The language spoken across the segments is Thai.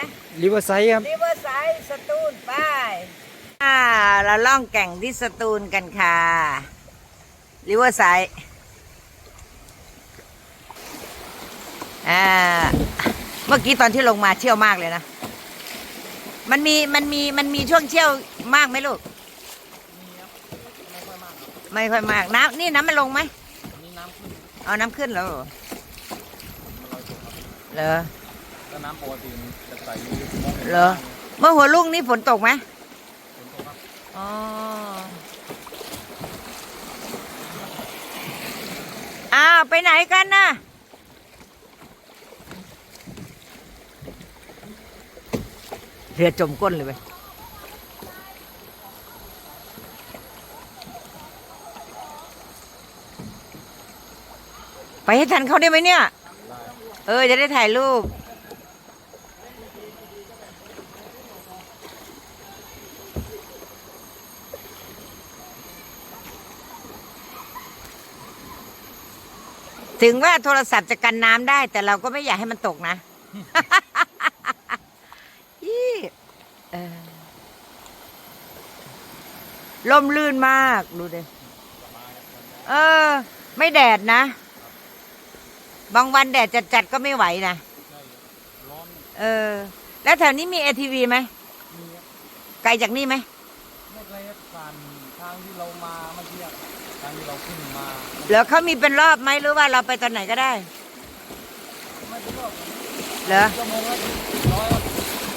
นะริเวอร์ไซด์ครับริเวอร์ไซด์สตูลไปอ่าเราล่องแก่งที่สตูลกันค่ะริเวอร์ไซด์อ่าเมื่อกี้ตอนที่ลงมาเชี่ยวมากเลยนะ มันมีมันมีมันมีช่วงเชี่ยวมากไหมลูก ไม่ค่อยมากน้ำนี่น้ำมันลงไหมนี่น้ำขึ้นเอาน้ำขึ้นแล้วเหรอมันลอยตัวครับเหรอถ้าน้ำปกติมันจะ ใสมองเห็นเหรอเมื่อหัวลุ่งนี่ฝนตกไหมฝนตกครับอ๋ออ้าวไปไหนกันน่ะเรือจมก้นเลยไปไปให้ทันเขาได้ไหมเนี่ย เออ จะได้ถ่ายรูป ถึงว่าโทรศัพท์จะกันน้ำได้ แต่เราก็ไม่อยากให้มันตกนะยี่เออลมลื่นมากดูดิเออ ไม่แดดนะ บางวันแดดจัดๆก็ไม่ไหวนะใช่ร้อนเออ แล้วแถวนี้มีเอทีวีไหมมีครับไกลจากนี่ไหมไม่เคยผ่านทางที่เรามาเมื่อกี้ อะทางที่เราขึ้นมาเหลือเขามีเป็นรอบไหมหรือว่าเราไปตอนไหนก็ได้ไม่รู้ว่าเหรอชั่วโมงละร้อยครับ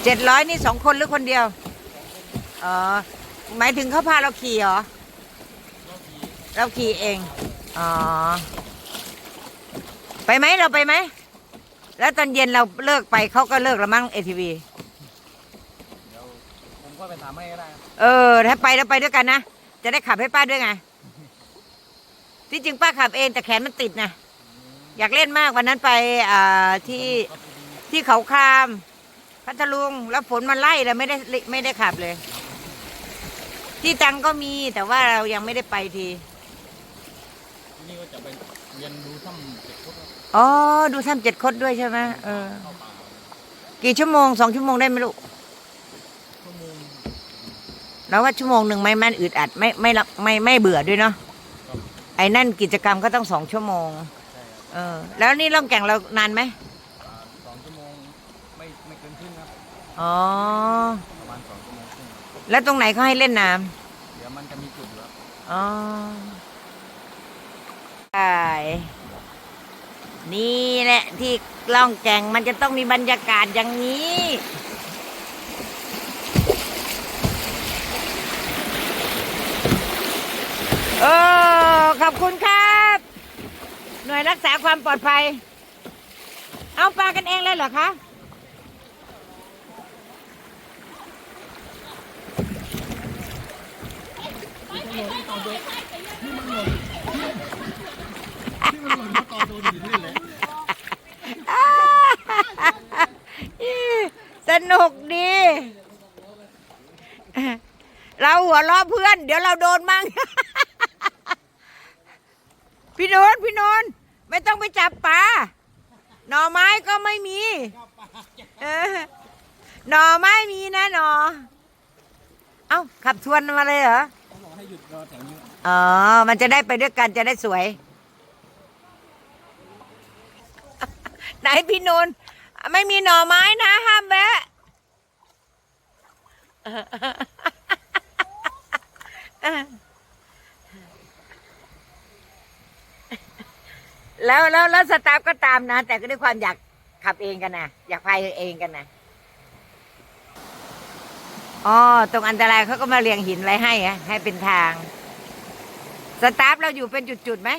เจ็ดร้อยนี่สองคนหรือคนเดียวอ๋อหมายถึงเขาพาเราขี่เหรอเราขี่เราขี่เองอ๋อไปไหมเราไปไหมแล้วตอนเย็นเราเลิกไปเขาก็เลิกแล้วมั้งเอทีวีเดี๋ยวผมก็ไปถามให้ก็ได้ครับเออ ถ้าไปแล้วไปด้วยกันนะ จะได้ขับให้ป้าด้วยไง ที่จริงป้าขับเองแต่แขนมันติดนะอยากเล่นมากวันนั้นไปอ่าที่ก็พอดีที่เขาคาม พัทลุงแล้วฝนมันไล่แล้วไม่ได้ไม่ได้ขับเลย ที่ตังก็มีแต่ว่าเรายังไม่ได้ไปทีที่นี่ก็จะไปเรียนดูถ้ำเจ็ดฟุตครับอ๋อดูถ้ำเจ็ดคดด้วยใช่ไหมเออเข้าป่ากี่ชั่วโมงสองชั่วโมงได้ไหมลูกชั่วโมงเราว่าชั่วโมงหนึ่งไม่แม่นอึดอัดไม่ไม่ละไม่ไม่เบื่อด้วยเนาะครับ ไอ้นั่นกิจกรรมก็ต้องสองชั่วโมง ใช่ครับเออ แล้วนี่ล่องแก่งเรานานไหมอ่าสองชั่วโมงไม่ไม่เกินครึ่งครับ อ๋อ ประมาณสองชั่วโมงครึ่งครับแล้วตรงไหนเขาให้เล่นน้เดี๋ยวมันจะมีจุดอยู่ครับำอ๋อใช่นี่แหละที่ล่องแก่งมันจะต้องมีบรรยากาศอย่างนี้ เออข อบคุณครับ หน่วยรักษาความปลอดภัย เอาปลากันเองเลยเหรอคะสนุกดี เราหัวเราะเพื่อน เดี๋ยวเราโดนมั่ง พี่โนนพี่โนนไม่ต้องไปจับปลาหน่อไม้ก็ไม่มีเออหน่อไม้มีนะหน่อเอ้าขับทวนมาเลยเหรอเขาบอกให้หยุดรอแถวนี้อ๋อ มันจะได้ไปด้วยกันจะได้สวย ไหนพี่นนท์ไม่มีหน่อไม้นะห้ามแวะ แล้วแล้วแล้วสตาฟก็ตามนะ แต่ก็ด้วยความอยากขับเองกันนะอยากพายเองกันนะอ๋อตรงอันตรายเขาก็มาเรียงหินไว้ให้อะให้เป็นทาง สตาฟเราอยู่เป็นจุดๆไหม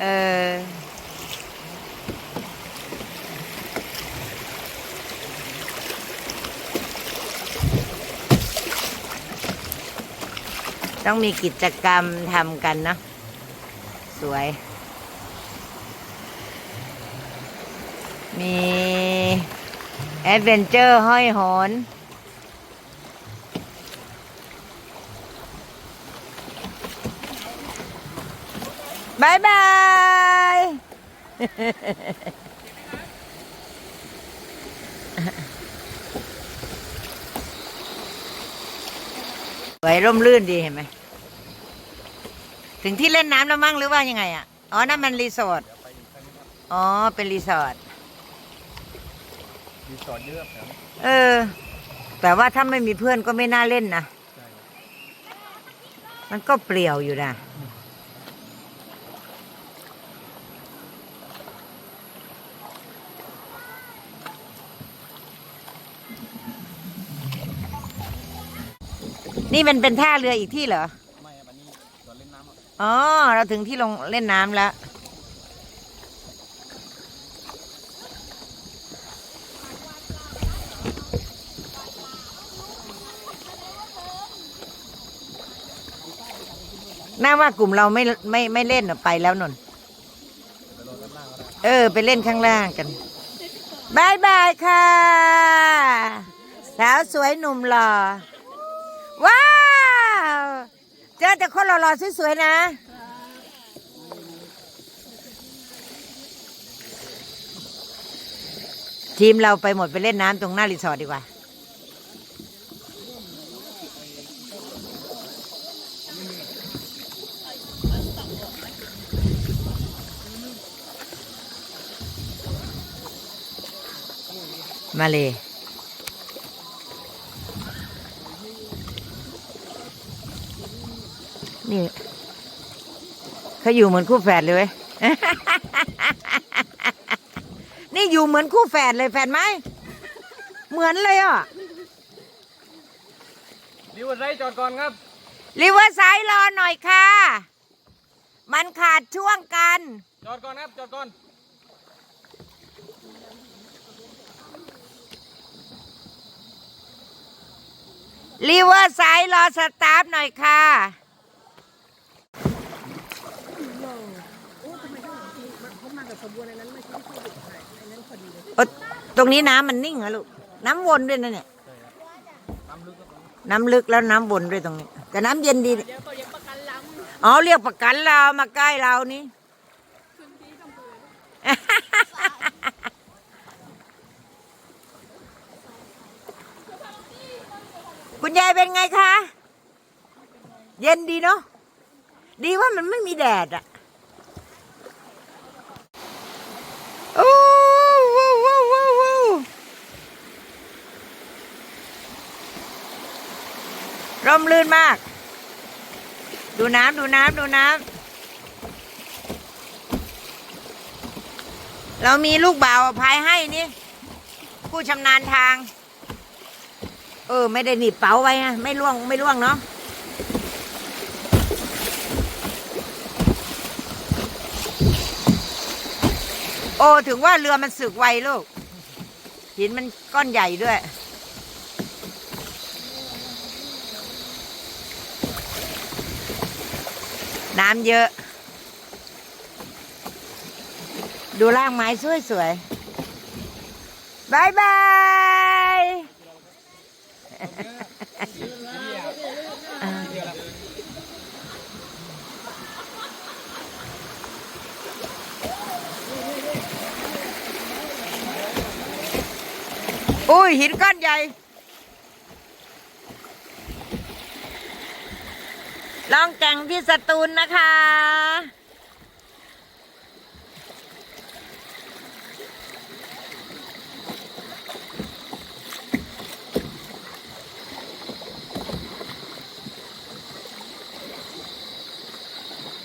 เออต้องมีกิจกรรมทำกันเนาะ สวย มีแอดเวนเจอร์ห้อยหอนบายบายสวยร่มรื่นดีเห็นไหม ถึงที่เล่นน้ำแล้วมั้งหรือว่ายังไงอะ อ๋อนั่นมันรีสอร์ทเดี๋ยวไปอีกครั้งนะครับอ๋อ เป็นรีสอร์ท รีสอร์ทเยอะแถวนี้เออ แต่ว่าถ้าไม่มีเพื่อนก็ไม่น่าเล่นนะ ใช่ครับมันก็เปลี่ยวอยู่นะ นี่มันเป็นท่าเรืออีกที่เหรอ อ๋อ เราถึงที่ลงเล่นน้ำแล้ว น่าว่ากลุ่มเราไม่ไม่ไม่เล่นไปแล้วนนเออ ไปเล่นข้างล่างกันบายบายค่ะ สาวสวยหนุ่มหล่อ ว้า เจอแต่คนหล่อๆสวยๆนะทีมเราไปหมดไปเล่นน้ำตรงหน้ารีสอร์ทดีกว่า มาเลย นี่เขาอยู่เหมือนคู่แฝดเลยเว้ยนี่อยู่เหมือนคู่แฝดเลยแฝดไหม เหมือนเลยอะรีวันไรจอดก่อนครับริเวอร์ไซด์รอหน่อยค่ะ มันขาดช่วงกัน จอดก่อนครับจอดก่อนริเวอร์ไซด์รอสตาฟหน่อยค่ะ โอ๊ยตรงนี้น้ำมันนิ่งอะลูก น้ำวนด้วยนะเนี่ยน้ำลึกครับผมน้ำลึกแล้วน้ำวนด้วยตรงนี้ แต่น้ำเย็นดีอ๋อเรียกประกันเรามาใกล้เรานี่คุณยายเป็นไงคะ เย็นดีเนาะ ดีว่ามันไม่มีแดดอะโอ้ว้าวว้าวว้าวว้าว ร่มรื่นมาก ดูน้ำดูน้ำดูน้ำเรามีลูกบ่าวพายให้นี่ ผู้ชำนาญทาง เออ ไม่ได้หนีบเป๋าไว้นะไม่ล่วงไม่ล่วงเนาะโอ้ ถึงว่าเรือมันสึกไวลูก หินมันก้อนใหญ่ด้วย น้ำเยอะ ดูร่างไม้สวยๆบายบายอุ้ยหินก้อนใหญ่ ล่องแก่งที่สตูลนะคะ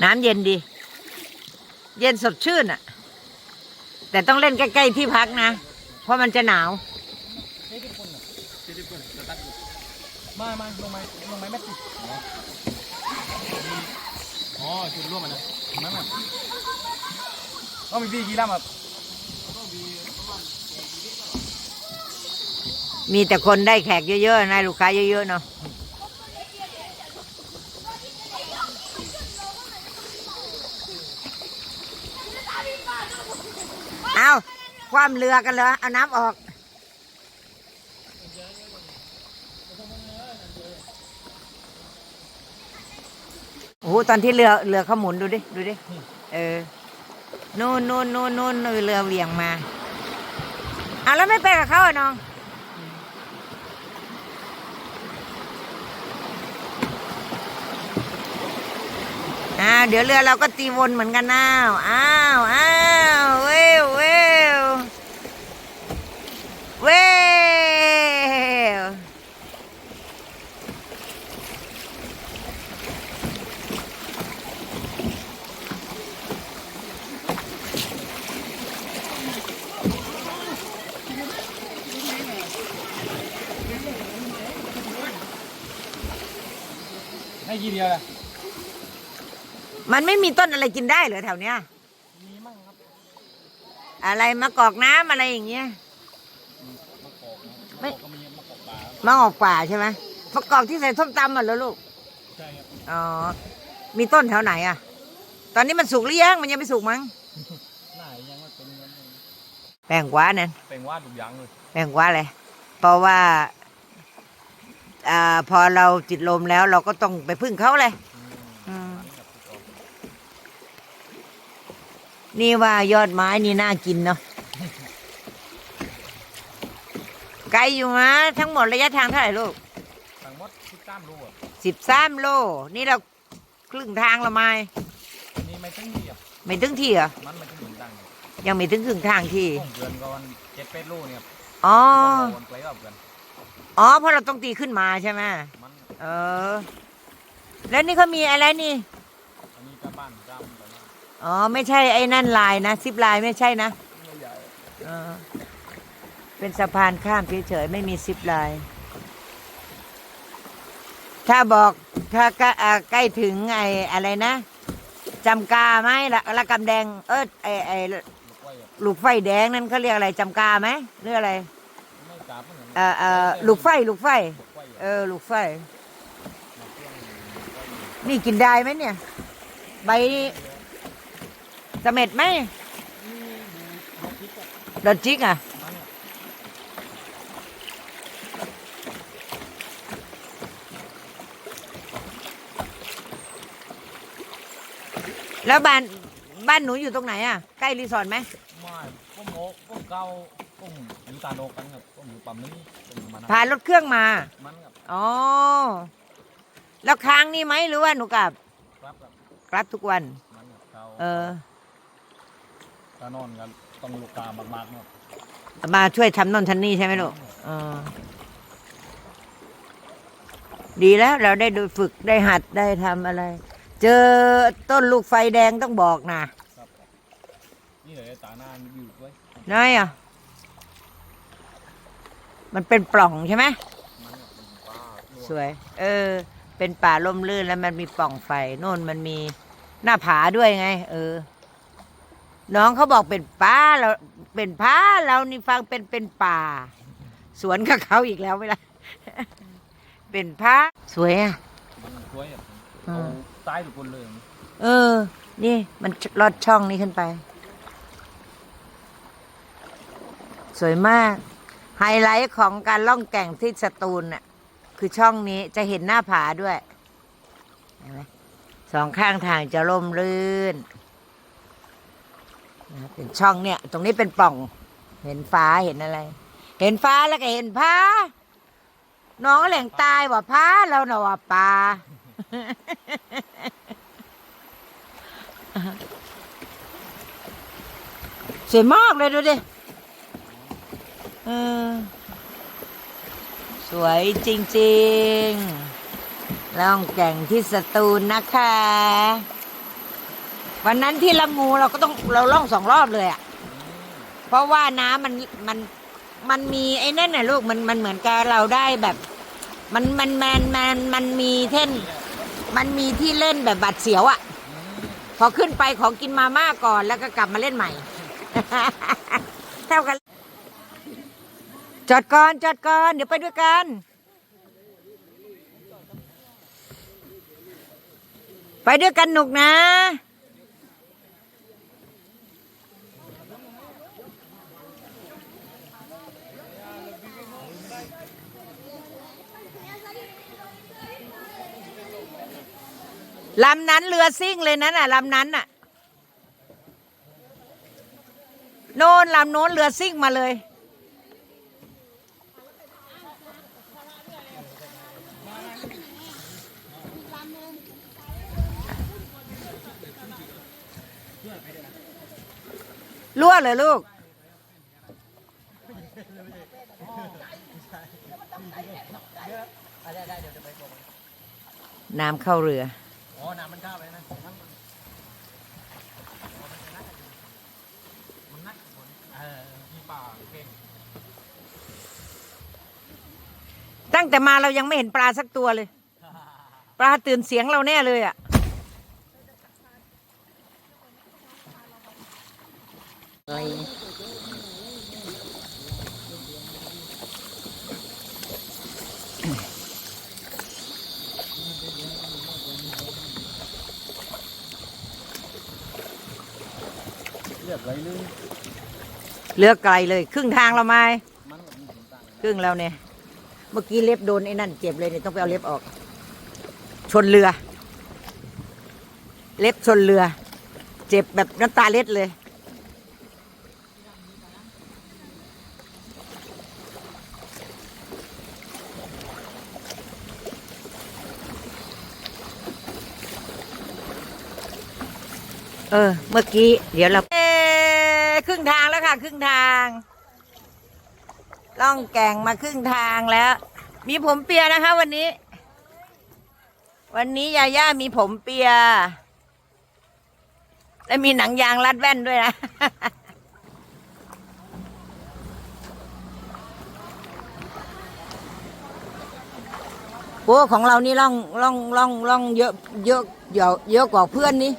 น้ำเย็นดี เย็นสดชื่นอะแต่ต้องเล่นใกล้ๆที่พักนะ เพราะมันจะหนาวมามาลงไม้ลงไม้แม่ติด อ๋อจุดร่วมมันนะนั่นน่ะก็มีพี่กี่ลำครับมีแต่คนได้แขกเยอะๆนะลูกค้าเยอะๆเนาะเอาความเรือกันเลยเอาน้ำออก อ้ตอนที่เรือเรือเขาหมุนดูดิดูดิเออนู่นนู่นนู่นนู่นเรือเวียงมาอะแล้วไม่ไปกับเขาอะน้องอ่าเดี๋ยวเรือเราก็ตีวนเหมือนกันน้าวอ้าวอ้าว ให้กี่เดียวล่ะมันไม่มีต้นอะไรกินได้เหรอแถวเนี้ย มีมั่งครับอะไรมะกอกน้ำอะไรอย่างเงี้ย มะกอกนะไม่ มะกอกก็มีมะกอกป่ามะกอกป่าใช่ไหมมะกอกที่ใส่ส้มตำอะเหรอลูก ใช่ครับอ๋อ มีต้นแถวไหนอะ ตอนนี้มันสุกหรือยัง มันยังไม่สุกมั้ง หน้ายังว่าเป็นเงินเลยแป้งกว่านั่นเป็นว่าดุยังเลยแป้งกว่าเลยเพราะว่า อ่าพอเราจิตลมแล้วเราก็ต้องไปพึ่งเขาเลยอืมอืมมันกับทุกคนนี่ว่ายอดไม้นี่น่ากินเนาะไกลอยู่นะทั้งหมดระยะทางเท่าไหร่ลูกทั้งหมดที่ตามรูอะสิบสามโล นี่เราครึ่งทางละไม้อันนี้ไม่ถึงเดียวไม่ถึงที่เหรอมันไม่ถึงหนึ่งตังค์ยังไม่ถึงครึ่งทางที่ต้องเดือนก่อนเจ็ดเป็ดลูกเนี่ยอ๋อต้องโอนไปรอบกัน อ๋อเพราะเราต้องตีขึ้นมาใช่ไหมมันเออ แล้วนี่เขามีอะไรนี่ อันนี้ก็บ้านจำแต่ว่าอ๋อ ไม่ใช่ไอ้นั่นลายนะซิปลายไม่ใช่นะไม่ใหญ่เออเป็นสะพานข้ามเฉยๆไม่มีซิปลาย ถ้าบอกถ้าใกล้อ่าใกล้ถึงไอ้อะไรนะจำกาไหมละละกำแดง เออไอ้ไอ้ลูกไว้อะลูกไฟแดงนั่นเขาเรียกอะไรจำกาไหมหรืออะไร เหมือเออเอลูกไฟลูกไฟลูกไว้อะเออ ลูกไฟ นี่กินได้ไหมเนี่ย ใบนี่เสม็ดไหมดอดจิกอะแล้วบ้านบ้านหนูอยู่ตรงไหนอะ ใกล้รีสอร์ทไหมไม่ก็โมก็เกาก็อยู่ตาโนกันครับ อยู่ปั๊มนี้ก็อยู่มันพารถเครื่องมา มันครับอ๋อ แล้วค้างนี่ไหมหรือว่าหนูกลับครับครับกลับทุกวัน มันครับเกาเออตานอนกันต้องลูกตามากๆเนาะมาช่วยทำนนทันนี่ใช่ไหมลูกเออดีแล้วเราได้ดูฝึกได้หัดได้ทำอะไร เจอต้นลูกไฟแดงต้องบอกนะ ครับครับนี่เลยตาหน้ามีอยู่ด้วยน้อยอะ มันเป็นปล่องใช่ไหมสวย เออ เป็นป่าล่มลื่นแล้วมันมีปล่องไฟโน่นมันมีหน้าผาด้วยไง เออ น้องเขาบอกเป็นป่าเราเป็นผาเรานี่ฟังเป็นเป็นป่า สวนกับเขาอีกแล้วไม่ละเป็นผาสวยอะมันสวยอะเอามตายทุกคนเลย เออ นี่มันลอดช่องนี้ขึ้นไป สวยมาก ไฮไลท์ของการล่องแก่งที่สตูลน่ะคือช่องนี้จะเห็นหน้าผาด้วยเห็นไหมสองข้างทางจะร่มรื่นนะเป็นช่องเนี่ย ตรงนี้เป็นปล่อง เห็นฟ้าเห็นอะไร เห็นฟ้าแล้วก็เห็นผาน้องแหล่งตายว่าผาเราเนาะว่าปลาสวยมากเลยดูดิ เออ สวยจริงๆ ล่องแก่งที่สตูลนะคะ วันนั้นที่ละงูเราก็ต้องเราล่องสองรอบเลยอะ่ะ เพราะว่าน้ำมันมันมันมีไอ้นั่นน่ะลูกมันมันเหมือนกับเราได้แบบ มันมันมันมันมันมีเท่น มันมีที่เล่นแบบบัดเสียวอะ่ะ พอขึ้นไปของกินมาม่าก่อนแล้วก็กลับมาเล่นใหม่ เท่ากัน จอดก่อนจอดก่อน เดี๋ยวไปด้วยกัน ไปด้วยกันหนุกนะ ลำนั้นเรือซิ่งเลยนั้นน่ะลำนั้นน่ะ โน่นลำโน้นเรือซิ่งมาเลย รั่วเหรอลูก ได้ได้เดี๋ยวจะไปบอกน้ำเข้าเรือ อ๋อน้ำมันเข้าไปนะมันมันนักฝนเออมีป่าเก่งตั้งแต่มาเรายังไม่เห็นปลาสักตัวเลย ปลาตื่นเสียงเราแน่เลยอะ เรียบไรนึง เหลือกไกลเลย ครึ่งทางเราไหมครึ่งแล้วเนี่ย เมื่อกี้เล็บโดนไอ้นั่นเจ็บเลยเนี่ยต้องไปเอาเล็บออก ชนเรือ เล็บชนเรือ เจ็บแบบน้ำตาเล็ดเลย เออ เมื่อกี้ เดี๋ยวเรา ครึ่งทางแล้วค่ะ ครึ่งทาง ล่องแก่งมาครึ่งทางแล้ว มีผมเปียนะคะ วันนี้ วันนี้ยาย่ามีผมเปีย และมีหนังยางรัดแว่นด้วยนะโอ้ของเรานี่ล่องล่องล่องล่องเยอะเยอะเยอะเยอะกว่าเพื่อนนี่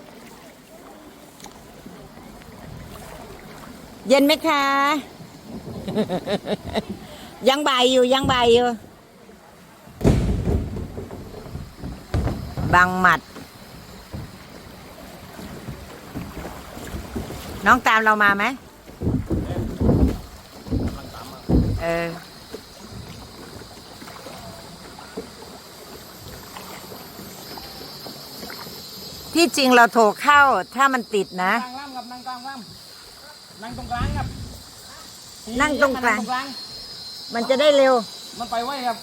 เย็นไหมคะ ยังบ่ายอยู่ยังบ่ายอยู่ บางหมัด น้องตามเรามาไหมเออที่จริงเราโทรเข้าถ้ามันติดนะกลางล่ำกับนั่งกลางล่ำ นั่งตรงกลางครับนั่งตรงกลาง นั่ตรงกลางมันจะได้เร็ว มันไปไวครับ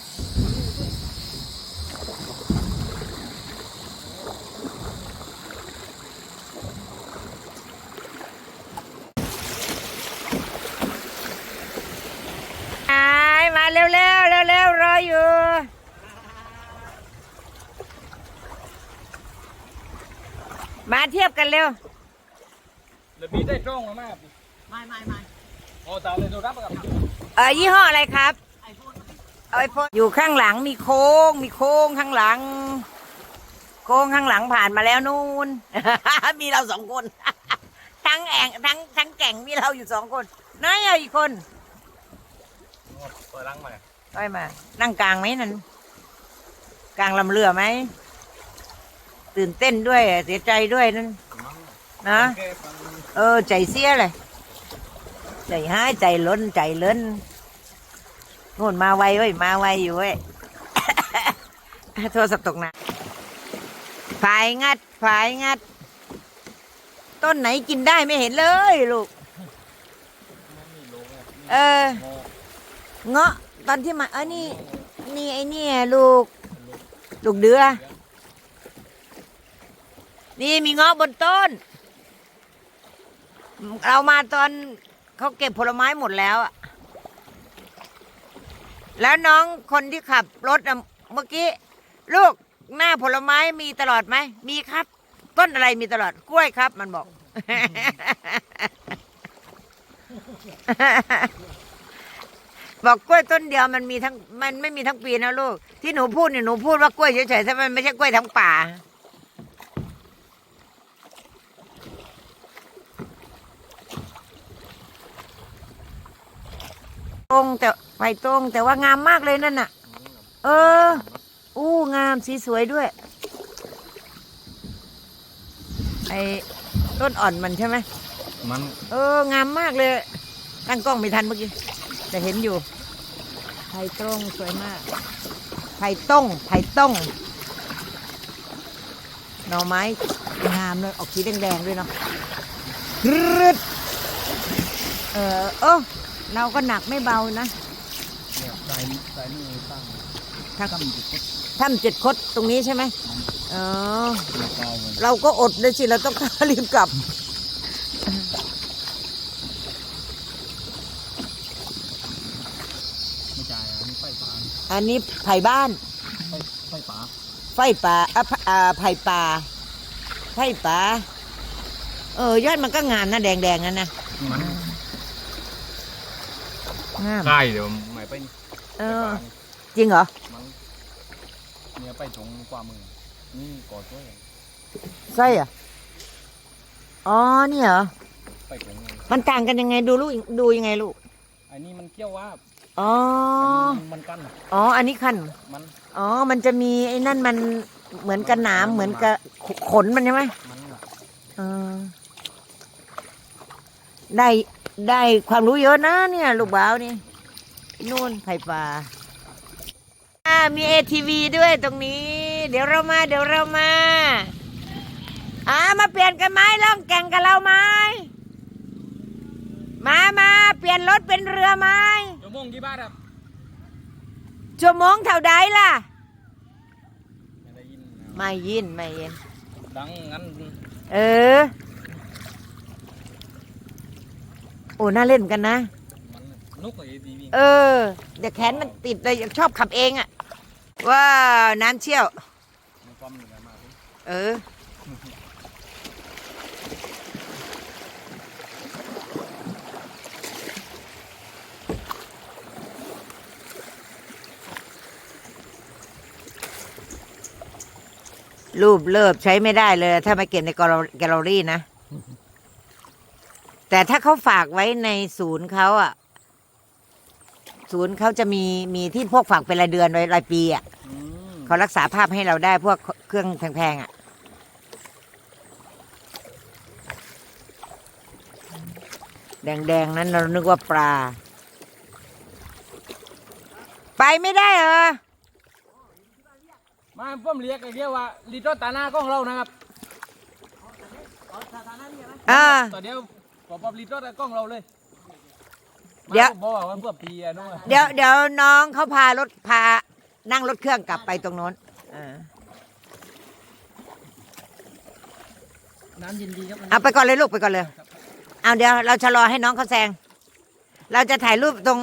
ไอ้มาเร็วเร็วเร็วเร็วๆรออยู่ มาเทียบกันเร็ว เดี๋ยวบีได้ตรงมาก ไม่ไม่ไม่โอ้ตาเลยดูรับกับเออยี่ห้ออะไรครับไอโฟนอยู่ข้างหลังมีโค้ง มีโค้งข้างหลัง โค้งข้างหลังผ่านมาแล้วนู่น มีเราสองคน ทั้งแองทั้งทั้งแก่งมีเราอยู่สองคนน้อยเอาอีกคนเปิดรังมาไปมา นั่งกลางไหมนั่นกลางลำเรือไหม ตื่นเต้นด้วยเสียใจด้วยนั่นนะ เออ ใจเสียเลย ใจหายใจล้นใจเล้นนู่นมาไวเว้ยมาไวอยู่เว้ยโทรศัพท์ตกน้ำฝายงัดฝายงัด ต้นไหนกินได้ไม่เห็นเลยลูก เออ เงาะตอนที่มาเออนี่ นี่ไอ้นี่ลูก ลูกเดือ นี่มีเงาะบนต้น เรามาตอน เขาเก็บผลไม้หมดแล้วอะแล้วน้องคนที่ขับรถอะเมื่อกี้ ลูกหน้าผลไม้มีตลอดไหม มีครับ ต้นอะไรมีตลอดกล้วยครับ มันบอก บอกกล้วยต้นเดียวมันมีทั้ง มันไม่มีทั้งปีนะลูก ที่หนูพูดเนี่ยหนูพูดว่ากล้วยเฉยๆถ้ามันไม่ใช่กล้วยทั้งป่า ตรงแต่ไฟตรง แต่ว่างามมากเลยนั่นน่ะ เออ อู้งามสีสวยด้วย ไอ้ต้นอ่อนมันใช่ไหมมันเอองามมากเลย ตั้งกล้องไม่ทันเมื่อกี้แต่เห็นอยู่ ไผ่ต้งสวยมาก ไผ่ต้งไผ่ต้งหน่อไม้งามเลยออกสีแดงๆด้วยเนาะรึดเออเออ เราก็หนักไม่เบานะสายสายนี่ตั้งถ้าก็จุดเล็ถ้ำเจ็ดคดตรงนี้ใช่ไหมอ๋อเราก็อดเลยสิเราต้อง รีบกลับ ไม่จ่อันนี้ไฟป่าอันนี้ไผ่บ้าน ไฟไป่าไฟป่าอ่าไผ่ป่าไผ่ป่าเออยอดมันก็งานนะแดงๆนั่นนะ งามใกล้เดี๋ยวไม่ไปเออ จริงเหรอ มันเนี่ยไปตรงกว่ามือนี่ก่อช่วยไส้อะอ๋อนี่เหรอ ไปตรงนี้มันต่างกันยังไงดูลูกดูยังไงลูกไอ้นี่มันเกี้ยวว่าบอ๋ออันนี้มันกัน อ๋อ อันนี้คัน มัน อ๋อ มันจะมีไอ้นั่นมันเหมือนกับหนามเหมือนกับขขนมันใช่ไหมมันอะเออ ได้ได้ความรู้เยอะนะเนี่ย ลูกบ่าวนี่นู่นไผ่ป่าอ่ามีเอทีวีด้วยตรงนี้ เดี๋ยวเรามา เดี๋ยวเรามาอ่ามาเปลี่ยนกันไหมล่องแก่งกับเราไหมมามาเปลี่ยนรถเป็นเรือไหมชั่วโมงกี่บาทครับชั่วโมงเท่าใดล่ะ ไม่ได้ยินนะไม่ยินไม่ยินดังงั้น เออ โอ้น่าเล่นเหมือนกันนะ มันนุกกว่าเอทีวีเออ เดี๋ยวแขนมันติดเลยชอบขับเองอะว้าวน้ำเชี่ยว มันความเหนื่อยมากเลยเออ รูปเลิบใช้ไม่ได้เลย ถ้ามาเก็บในแกลเลอแกลเลอรี่นะ แต่ถ้าเขาฝากไว้ในศูนย์เขาอะศูนย์เขาจะมีมีที่พวกฝากเป็นรายเดือนรายรายปีอะอืมเขารักษาภาพให้เราได้พวกเครื่องแพงๆอะ่ะ แดงๆนั้นเรานึกว่าปลา ไปไม่ได้เหรอ มาผมเรียกไอ้เรียกว่าลีโตตาหน้ากล้องเรานะครับอ่าต่อเดี๋ยวข อปรับลีโตกล้องเราเลยเดี๋ยวมาผมบอกว่าเพื่อปีอะน้องเดี๋ยวเดี๋ยวน้องเขาพารถพานั่งรถเครื่องกลับไปตรงโน้นอ่าน้ำเย็นดีครับเอาไปก่อนเลยลูกไปก่อนเลย เอาเดี๋ยวเราชะลอให้น้องเขาแซง เราจะถ่ายรูปตรง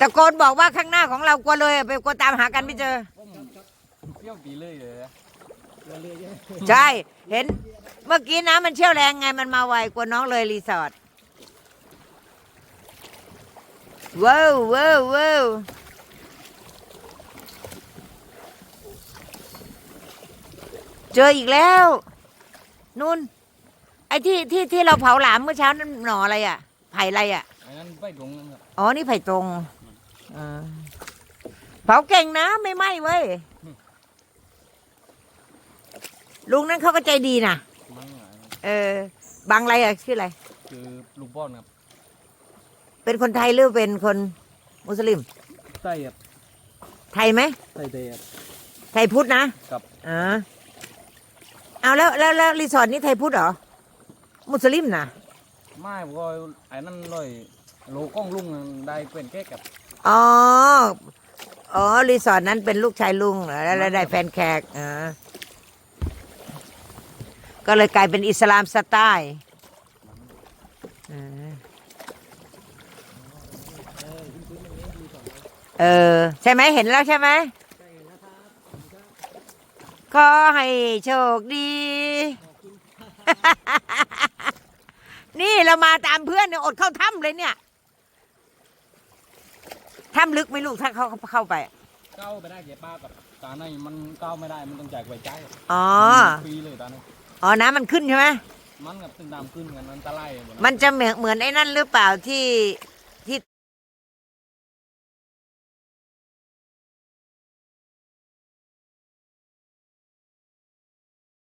ตะโกนบอกว่าข้างหน้าของเรากลัวเลยไปกลัวตามหากันไม่เจอ เปรี้ยวปีเลยเลยอะ ใช่ เห็นเมื่อกี้น้ำมันเชี่ยวแรงไงมันมาไวกว่าน้องเลยรีสอร์ทว้าวว้าวว้าวเจออีกแล้วนุ่นไอ้ที่ที่ที่เราเผาหลามเมื่อเช้านั้นหน่ออะไรอะ ไผ่อะไรอะอันนั้นไปตรงนั้นครับอ๋อนี่ไผ่ตรงอ่าเผาเก่งนะไม่ไหม้เว้ย ลุงนั้นเขาก็ใจดีนะมันอะเออบางอะไรอะชื่ออะไร คือลูกบอลครับเป็นคนไทยหรือเป็นคนมุสลิมใส่ครับไทยไหมใส่เตะครับ ไทยพุทธนะครับ อ่าเอาแล้วแล้วแล้วรีสอร์ทนี้ไทยพุทธเหรอ มุสลิมนะไม่ผมก็ไอ้นั่นเลยโลกล้องลุงนั่นได้เป็นแก้กับอ๋อ อ๋อรีสอร์ทนั้นเป็นลูกชายลุงเหรอแล้วแล้วได้แฟนแขกอ่า ก็เลยกลายเป็นอิสลามสไตล์อ่าเออ ใช่ไหมเห็นแล้วใช่ไหมขอให้โชคดี นี่เรามาตามเพื่อนเนี่ยอดเข้าถ้ำเลยเนี่ยถ้ำลึกไหม่ลูกถ้าเขาเข้าไป ก้าวไปได้แก่ป้ากับตาในมันก้าวไม่ได้มันต้องจ่ายไว้ใจครับอ๋อปีเลยตาใน อ๋อน้ำมันขึ้นใช่ไหมมันกับตึงดำขึ้นกันมันตะไลหมดมันจะเหมือนเหมือนไอ้นั่นหรือเปล่าที่